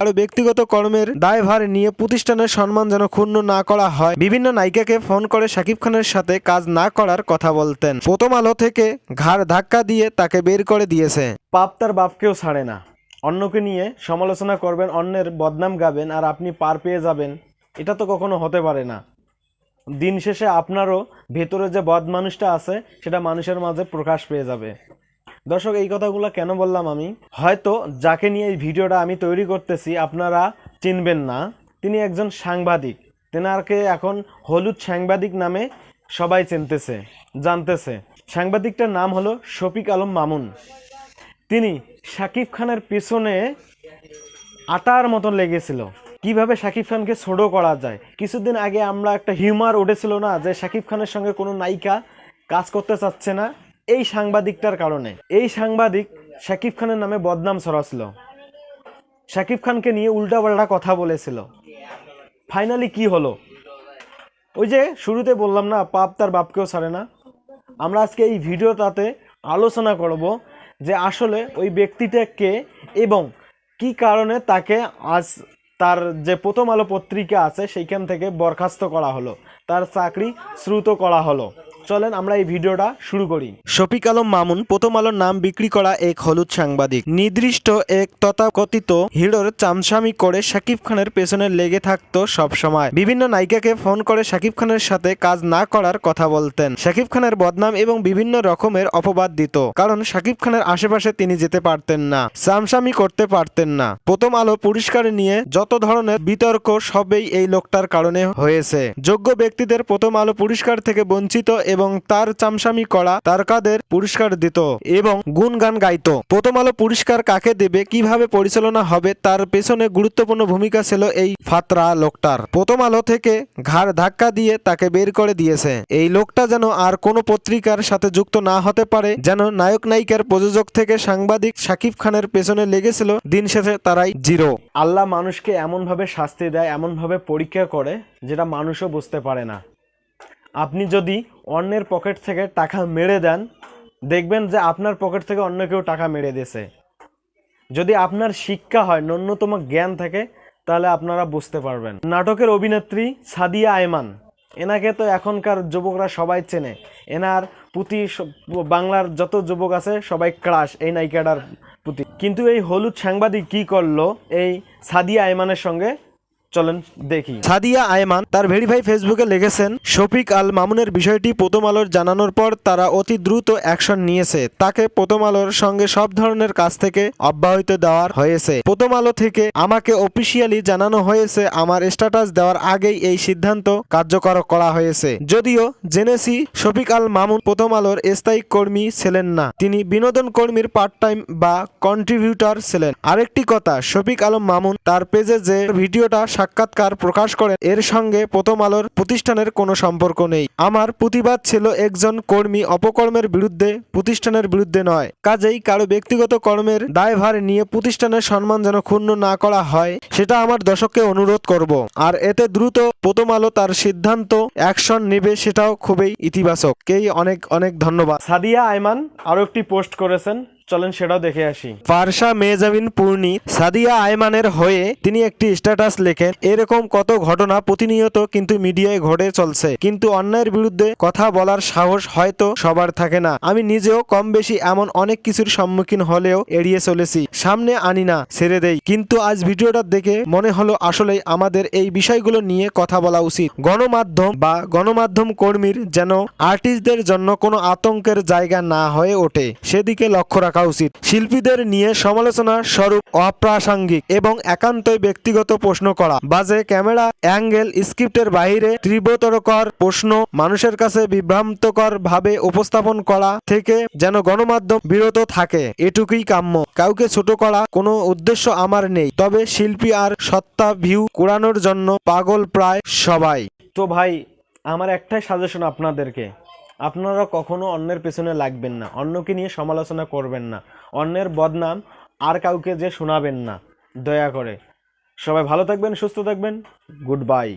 আরও ব্যক্তিগত কর্মের দায়ভার নিয়ে প্রতিষ্ঠানের সম্মান যেন ক্ষুণ্ণ না করা হয়। বিভিন্ন নায়িকাকে ফোন করে শাকিব খানের সাথে কাজ না করার কথা বলতেন। প্রথম আলো থেকে ঘাড় ধাক্কা দিয়ে তাকে বের করে দিয়েছে। পাপ তার বাপকেও ছাড়ে না। অন্যকে নিয়ে সমালোচনা করবেন, অন্যের বদনাম গাবেন আর আপনি পার পেয়ে যাবেন, এটা তো কখনো হতে পারে না। দিন শেষে আপনারও ভেতরে যে বদ মানুষটা আছে, সেটা মানুষের মাঝে প্রকাশ পেয়ে যাবে। দর্শক, এই কথাগুলো কেন বললাম আমি? হয়তো যাকে নিয়ে এই ভিডিওটা আমি তৈরি করতেছি আপনারা চিনবেন না। তিনি একজন সাংবাদিক। তেনারকে এখন হলুদ সাংবাদিক নামে সবাই চিনতেছে, জানতেছে। সাংবাদিকটার নাম হলো শফিক আলম মামুন। তিনি শাকিব খানের পেছনে আটার মতন লেগেছিল। কীভাবে শাকিব খানকে ছোটো করা যায়? কিছুদিন আগে আমরা একটা হিউমার উঠেছিল না যে শাকিব খানের সঙ্গে কোনো নায়িকা কাজ করতে চাচ্ছে না? এই সাংবাদিকটার কারণে। এই সাংবাদিক শাকিব খানের নামে বদনাম ছড়াছিল শাকিব খানকে নিয়ে উল্টাপাল্টা কথা বলেছিল। ফাইনালি কি হলো? ওই যে শুরুতে বললাম না, পাপ তার বাপকেও ছাড়ে না। আমরা আজকে এই ভিডিওটাতে আলোচনা করব যে আসলে ওই ব্যক্তিটা কে এবং কি কারণে তাকে আজ তার যে প্রথম আলো পত্রিকা আছে, সেইখান থেকে বরখাস্ত করা হলো। তার চাকরি শ্রুত করা হলো। চলেন, আমরা এই ভিডিওটা শুরু করি। শফিক আলম মামুন, প্রথম আলোর নাম বিক্রি করা এক হলুদ সাংবাদিক। নির্দিষ্ট এক তথাকথিত হিরোর চামচামি করে শাকিব খানের পেছনে লেগে থাকতো সব সময় বিভিন্ন নায়িকাকে ফোন করে শাকিব খানের সাথে কাজ না করার কথা বলতেন। শাকিব খানের বদনাম এবং বিভিন্ন রকমের অপবাদ দিত, কারণ শাকিব খানের আশেপাশে তিনি যেতে পারতেন না, চামচামি করতে পারতেন না। প্রথম আলো পুরস্কার নিয়ে যত ধরনের বিতর্ক সবই এই লোকটার কারণে হয়েছে। যোগ্য ব্যক্তিদের প্রথম আলো পুরস্কার থেকে বঞ্চিত এবং তার চামচামি করা তারকাদের পুরস্কার দিত এবং গুণগান গাইতো। প্রথম আলো পুরস্কার কাকে দেবে, কীভাবে পরিচালনা হবে, তার পেছনে গুরুত্বপূর্ণ ভূমিকা ছিল এই ফাতরা লোকটার। প্রথম আলো থেকে ঘাড় ধাক্কা দিয়ে তাকে বের করে দিয়েছে। এই লোকটা যেন আর কোনো পত্রিকার সাথে যুক্ত না হতে পারে, যেন নায়ক নায়িকার প্রযোজক থেকে সাংবাদিক শাকিব খানের পেছনে লেগেছিল দিন শেষে তারাই জিরো। আল্লাহ মানুষকে এমনভাবে শাস্তি দেয়, এমনভাবে পরীক্ষা করে, যেটা মানুষও বুঝতে পারে না। আপনি যদি অন্যের পকেট থেকে টাকা মেরে দেন, দেখবেন যে আপনার পকেট থেকে অন্য কেউ টাকা মেরে দিয়েছে। যদি আপনার শিক্ষা হয়, ন্যূনতম জ্ঞান থাকে, তাহলে আপনারা বুঝতে পারবেন। নাটকের অভিনেত্রী সাদিয়া আয়মান, এনাকে তো এখনকার যুবকরা সবাই চেনে। এনার প্রতি স- বাংলার যত যুবক আছে, সবাই ক্রাশ এই নায়িকাটার প্রতি কিন্তু এই হলুদ সাংবাদিক কি করল? এই সাদিয়া আয়মানের সঙ্গে চলেন দেখি। সাদিয়া আয়মান তার ভেরিফাই ফেসবুকে লিখেছেন, শফিক আল মামুনের বিষয়টি প্রথম আলোর জানানোর পর তারা অতি দ্রুত অ্যাকশন নিয়েছে। তাকে প্রথম আলোর সঙ্গে সব ধরনের কাজ থেকে অব্যাহতি দেওয়ার হয়েছে। প্রথম আলো থেকে আমাকে অফিসিয়ালি জানানো হয়েছে, আমার স্ট্যাটাস দেওয়ার আগেই এই সিদ্ধান্ত কার্যকর করা হয়েছে। যদিও জেনেছি শফিক আল মামুন প্রথম আলোর স্থায়ী কর্মী ছিলেন না। তিনি বিনোদন কর্মীর পার্ট টাইম বা কন্ট্রিবিউটার ছিলেন। আরেকটি কথা, শফিক আলম মামুন তার পেজে যে ভিডিওটা সাক্ষাৎকার প্রকাশ করেন। এর সঙ্গে প্রথম আলোর প্রতিষ্ঠানের কোনো সম্পর্ক নেই। আমার প্রতিবাদ ছিল একজন কর্মী অপকর্মের বিরুদ্ধে, প্রতিষ্ঠানের বিরুদ্ধে নয়। কাজেই কারও ব্যক্তিগত কর্মের দায়ভার নিয়ে প্রতিষ্ঠানের সম্মান যেন ক্ষুণ্ণ না করা হয়, সেটা আমার দর্শককে অনুরোধ করব। আর এতে দ্রুত প্রথম আলো তার সিদ্ধান্ত, অ্যাকশন নেবে সেটাও খুবই ইতিবাচক। কেই অনেক অনেক ধন্যবাদ। সাদিয়া আয়মান আরও একটি পোস্ট করেছেন। চলেন সেটাও দেখে আসি। ফারসা মেজামিন পূর্ণি সাদিয়া আয়মানের হয়ে তিনি একটি স্ট্যাটাস লেখেন, এরকম কত ঘটনা প্রতিনিয়ত কিন্তু মিডিয়ায় ঘটে চলছে। কিন্তু অন্যায়ের বিরুদ্ধে কথা বলার সাহস হয়তো সবার থাকে না। আমি নিজেও কম বেশি এমন অনেক কিছুর সম্মুখীন হলেও এড়িয়ে চলেছি। সামনে আনি না, ছেড়ে দেই। কিন্তু আজ ভিডিওটা দেখে মনে হলো আসলে আমাদের এই বিষয়গুলো নিয়ে কথা বলা উচিত। গণমাধ্যম বা গণমাধ্যম কর্মীর যেন আর্টিস্টদের জন্য কোনো আতঙ্কের জায়গা না হয়ে ওঠে, সেদিকে লক্ষ্য রাখা উচিত। শিল্পীদের নিয়ে সমালোচনা স্বরূপ অপ্রাসঙ্গিক এবং একান্তই ব্যক্তিগত প্রশ্ন করা। বাজে ক্যামেরা, অ্যাঙ্গেল, স্ক্রিপ্টের বাইরে তীব্রতরকর প্রশ্ন, মানুষের কাছে বিভ্রান্তকর ভাবে উপস্থাপন করা থেকে যেন গণমাধ্যম বিরত থাকে। এটুকুই কাম্য। কাউকে ছোট করা কোনো উদ্দেশ্য আমার নেই। তবে শিল্পী আর সত্তা ভিউ কুড়ানোর জন্য পাগল প্রায় সবাই। তো ভাই, আমার একটাই সাজেশন আপনাদেরকে। আপনারা কখনো অন্যের পেছনে লাগবেন না, অন্যকে নিয়ে সমালোচনা করবেন না। অন্যের বদনাম আর কাউকে যে শোনাবেন না। দয়া করে। সবাই ভালো থাকবেন, সুস্থ থাকবেন। Good bye